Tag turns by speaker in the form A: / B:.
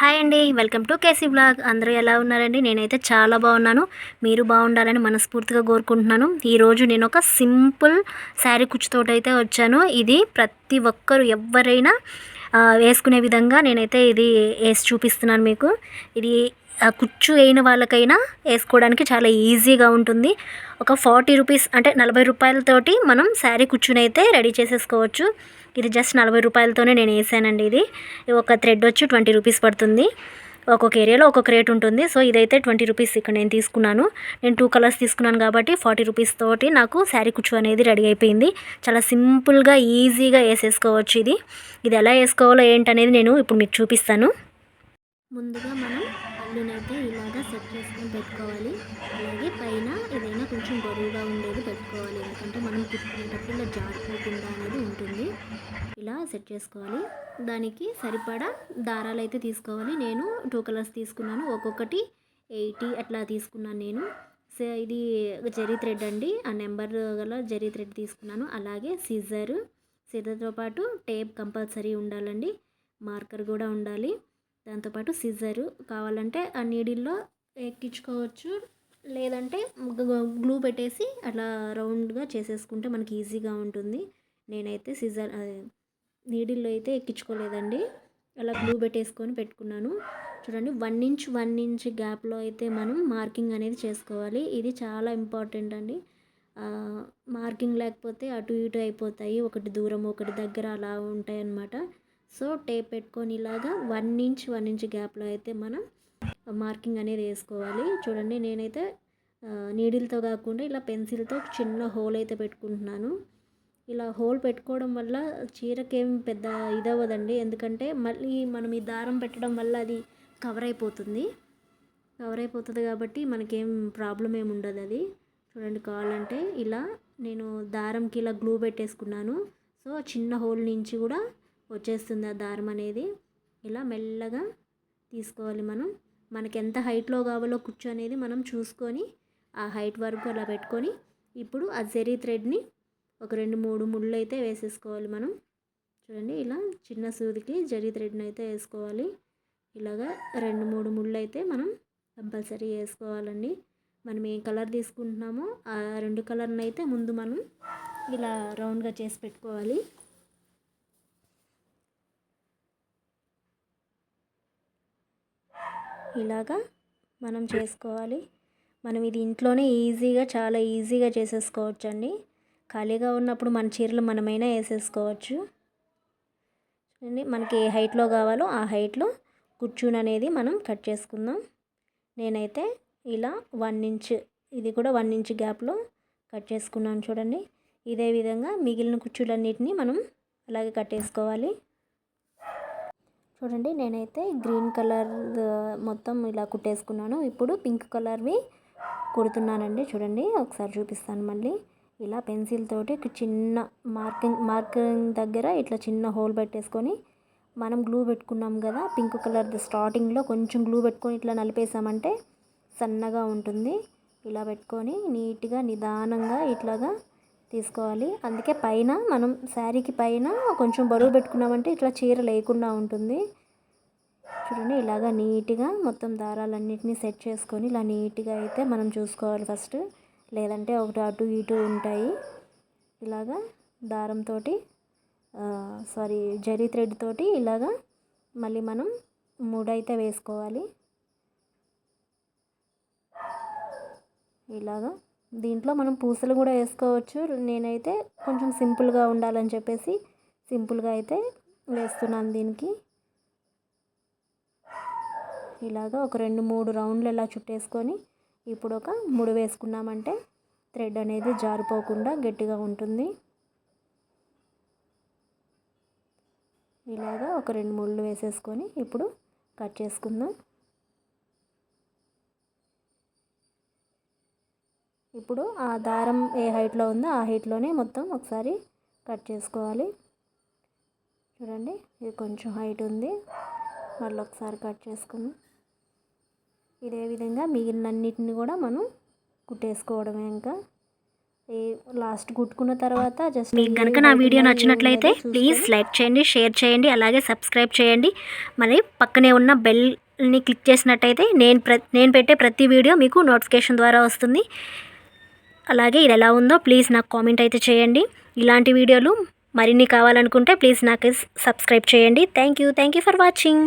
A: Hi అండి welcome to KC blog. అందరూ ఎలా ఉన్నారండి? నేనైతే చాలా బాగున్నాను. మీరు బాగుండాలని మనస్ఫూర్తిగా కోరుకుంటున్నాను. ఈరోజు నేను ఒక సింపుల్ శారీ కుచ్చుతోటైతే అయితే వచ్చాను. ఇది ప్రతి ఒక్కరు ఎవరైనా వేసుకునే విధంగా నేనైతే ఇది వేసి చూపిస్తున్నాను మీకు. ఇది కుచ్చు వేయని వాళ్ళకైనా వేసుకోవడానికి చాలా ఈజీగా ఉంటుంది. ఒక ఫార్టీ రూపీస్ అంటే నలభై రూపాయలతోటి మనం శారీ కుచ్చునైతే రెడీ చేసేసుకోవచ్చు. ఇది జస్ట్ నలభై రూపాయలతోనే నేను వేసానండి ఇది. ఒక థ్రెడ్ వచ్చి ట్వంటీ రూపీస్ పడుతుంది. ఒక్కొక్క ఏరియాలో ఒక్కొక్క రేట్ ఉంటుంది. సో ఇదైతే ట్వంటీ రూపీస్ ఇక్కడ నేను తీసుకున్నాను. నేను టూ కలర్స్ తీసుకున్నాను కాబట్టి ఫార్టీ రూపీస్ తోటి నాకు శారీ కుచ్చు అనేది రెడీ అయిపోయింది. చాలా సింపుల్గా ఈజీగా వేసేసుకోవచ్చు ఇది. ఇది ఎలా వేసుకోవాలో ఏంటనేది నేను ఇప్పుడు మీకు చూపిస్తాను. ముందుగా మనం పళ్ళునైతే పెట్టుకోవాలి. అలాగే పైన ఏదైనా కొంచెం బరువుగా ఉండేది పెట్టుకోవాలి. ఎందుకంటే మనం కుట్టుకునేటప్పుడు ఇలా జారిపోకుండా అనేది ఉంటుంది. ఇలా సెట్ చేసుకోవాలి. దానికి సరిపడా దారాలు అయితే తీసుకోవాలి. నేను టూ కలర్స్ తీసుకున్నాను. ఒక్కొక్కటి ఎయిటీ అట్లా తీసుకున్నాను నేను. సో ఇది జరీ థ్రెడ్ అండి. ఆ నెంబర్ గల జరీ థ్రెడ్ తీసుకున్నాను. అలాగే సిజర్. సిజర్తో పాటు టేప్ కంపల్సరీ ఉండాలండి. మార్కర్ కూడా ఉండాలి. దాంతోపాటు సిజరు. కావాలంటే ఆ నీడిల్లో ఎక్కించుకోవచ్చు. లేదంటే గ్లూ పెట్టేసి అట్లా రౌండ్గా చేసేసుకుంటే మనకి ఈజీగా ఉంటుంది. నేనైతే సిజర్ నీడిల్లో అయితే ఎక్కించుకోలేదండి. అలా గ్లూ పెట్టేసుకొని పెట్టుకున్నాను. చూడండి వన్ ఇంచ్ వన్ ఇంచ్ గ్యాప్లో అయితే మనం మార్కింగ్ అనేది చేసుకోవాలి. ఇది చాలా ఇంపార్టెంట్ అండి. మార్కింగ్ లేకపోతే అటు ఇటు అయిపోతాయి. ఒకటి దూరం ఒకటి దగ్గర అలా ఉంటాయి అన్నమాట సో టేప్ పెట్టుకొని ఇలాగా వన్ ఇంచ్ వన్ ఇంచ్ గ్యాప్లో అయితే మనం మార్కింగ్ అనేది వేసుకోవాలి. చూడండి నేనైతే నీడిల్తో కాకుండా ఇలా పెన్సిల్తో చిన్న హోల్ అయితే పెట్టుకుంటున్నాను. ఇలా హోల్ పెట్టుకోవడం వల్ల చీరకేం పెద్ద ఇదవ్వదండి. ఎందుకంటే మళ్ళీ మనం ఈ దారం పెట్టడం వల్ల అది కవర్ అయిపోతుంది. కవర్ అయిపోతుంది కాబట్టి మనకేం ప్రాబ్లం ఏమి ఉండదు అది. చూడండి కావాలంటే ఇలా నేను దారంకి ఇలా గ్లూ పెట్టేసుకున్నాను. సో చిన్న హోల్ నుంచి కూడా వచ్చేస్తుంది ఆ దారం అనేది. ఇలా మెల్లగా తీసుకోవాలి మనం. మనకి ఎంత హైట్లో కావాలో కుచ్చు అనేది మనం చూసుకొని ఆ హైట్ వరకు అలా పెట్టుకొని ఇప్పుడు ఆ జెరీ థ్రెడ్ని ఒక రెండు మూడు ముళ్ళు అయితే వేసేసుకోవాలి మనం. చూడండి ఇలా చిన్న సూదికి జరీ థ్రెడ్ని అయితే వేసుకోవాలి. ఇలాగా రెండు మూడు ముళ్ళు అయితే మనం కంపల్సరీ వేసుకోవాలండి. మనం ఏ కలర్ తీసుకుంటున్నామో ఆ రెండు కలర్ని అయితే ముందు మనం ఇలా రౌండ్గా చేసి పెట్టుకోవాలి. ఇలాగా మనం చేసుకోవాలి. మనం ఇది ఇంట్లోనే ఈజీగా చాలా ఈజీగా చేసేసుకోవచ్చు అండి ఖాళీగా ఉన్నప్పుడు మన చీరలు మనమైనా వేసేసుకోవచ్చు. చూడండి మనకి ఏ హైట్లో కావాలో ఆ హైట్లో కుర్చూన్ అనేది మనం కట్ చేసుకుందాం. నేనైతే ఇలా వన్ ఇంచ్ ఇది కూడా వన్ ఇంచ్ గ్యాప్లో కట్ చేసుకున్నాను చూడండి. ఇదే విధంగా మిగిలిన కుర్చీలన్నిటిని మనం అలాగే కట్టేసుకోవాలి. చూడండి నేనైతే గ్రీన్ కలర్ మొత్తం ఇలా కుట్టేసుకున్నాను. ఇప్పుడు పింక్ కలర్వి కుడుతున్నానండి. చూడండి ఒకసారి చూపిస్తాను మళ్ళీ. ఇలా పెన్సిల్ తోటి చిన్న మార్కింగ్ మార్కింగ్ దగ్గర ఇట్లా చిన్న హోల్ పెట్టేసుకొని మనం గ్లూ పెట్టుకున్నాం కదా పింక్ కలర్ స్టార్టింగ్లో కొంచెం గ్లూ పెట్టుకొని ఇట్లా నలిపేసామంటే సన్నగా ఉంటుంది. ఇలా పెట్టుకొని నీట్గా నిదానంగా ఇట్లాగా తీసుకోవాలి. అందుకే పైన మనం శారీకి పైన కొంచెం బరువు పెట్టుకున్నామంటే ఇట్లా చీర లేకుండా ఉంటుంది. చూడండి ఇలాగా నీట్గా మొత్తం దారాలన్నింటినీ సెట్ చేసుకొని ఇలా నీట్గా అయితే మనం చూసుకోవాలి ఫస్ట్. లేదంటే ఒకటి అటు ఇటు ఉంటాయి. ఇలాగా దారంతో సారీ జరీ థ్రెడ్ తోటి ఇలాగా మళ్ళీ మనం మూడైతే వేసుకోవాలి. ఇలాగా దీంట్లో మనం పూసలు కూడా వేసుకోవచ్చు. నేనైతే కొంచెం సింపుల్గా ఉండాలని చెప్పేసి సింపుల్గా అయితే వేస్తున్నాను దీనికి. ఇలాగా ఒక రెండు మూడు రౌండ్లు ఇలా చుట్టేసుకొని ఇప్పుడు ఒక ముడి వేసుకున్నామంటే థ్రెడ్ అనేది జారిపోకుండా గట్టిగా ఉంటుంది. ఇలాగా ఒక రెండు ముళ్ళు వేసేసుకొని ఇప్పుడు కట్ చేసుకుందాం. ఇప్పుడు ఆ దారం ఏ హైట్లో ఉందో ఆ హైట్లోనే మొత్తం ఒకసారి కట్ చేసుకోవాలి. చూడండి ఇది కొంచెం హైట్ ఉంది. మళ్ళీ ఒకసారి కట్ చేసుకుందాం. ఇదే విధంగా మిగిలినన్నిటిని కూడా మనం కుట్టేసుకోవడమే ఇంకా. లాస్ట్ కుట్టుకున్న తర్వాత జస్ట్ మీకు కనుక నా వీడియో నచ్చినట్లయితే ప్లీజ్ లైక్ చేయండి షేర్ చేయండి అలాగే సబ్స్క్రైబ్ చేయండి. మరి పక్కనే ఉన్న బెల్ని క్లిక్ చేసినట్టయితే నేను ప్ర నేను పెట్టే ప్రతి వీడియో మీకు నోటిఫికేషన్ ద్వారా వస్తుంది. అలాగే ఇది ఎలా ఉందో ప్లీజ్ నాకు కామెంట్ అయితే చేయండి. ఇలాంటి వీడియోలు మరిన్ని కావాలనుకుంటే ప్లీజ్ నాకు సబ్స్క్రైబ్ చేయండి. Thank you thank you for watching